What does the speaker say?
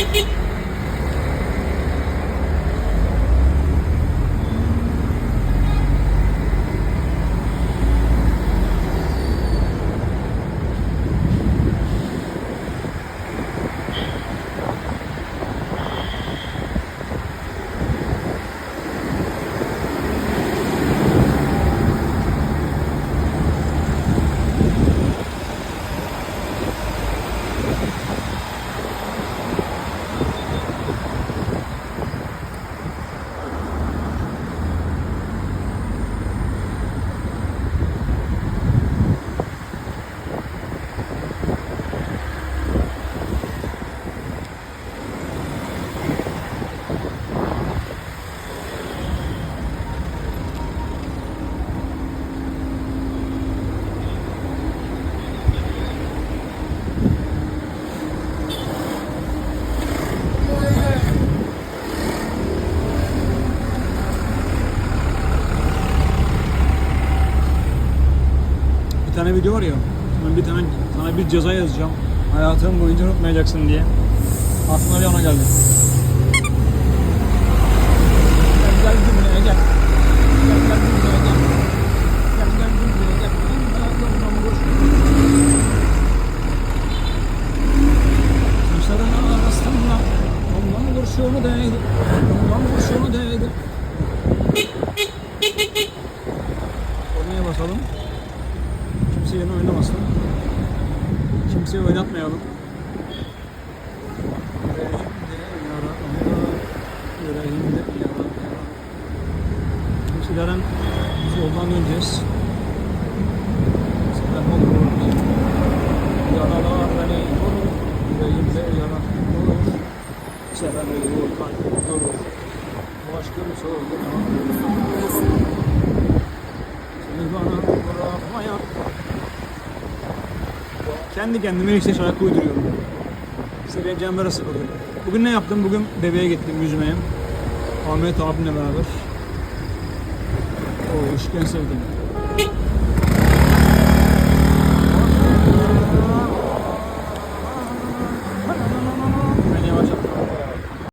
Hehehehe video var ya. Ben bir tane sana bir ceza yazacağım. Hayatın boyunca unutmayacaksın diye. Aklıma bir ana geldi. Gel gel gülmeye gel. Gel gel gülmeye gel. Gel gel kurşunu değdi Ondan basalım Kimse yeni oynamasın. Kimseyi oynatmayalım. Yara Kimselerin soldan döneceğiz. Selam olur Yaralar beni vurur Yüreğimde yara olur Seveni vur kalp durur Aşkım sorguna Seni Kendi kendime işte şarkı uyduruyorum. İşte benim canım böyle sıkıldı Bugün ne yaptım? Bugün bebeğe gittim yüzmeye. Ahmet abimle beraber. O ışık en sevdiğim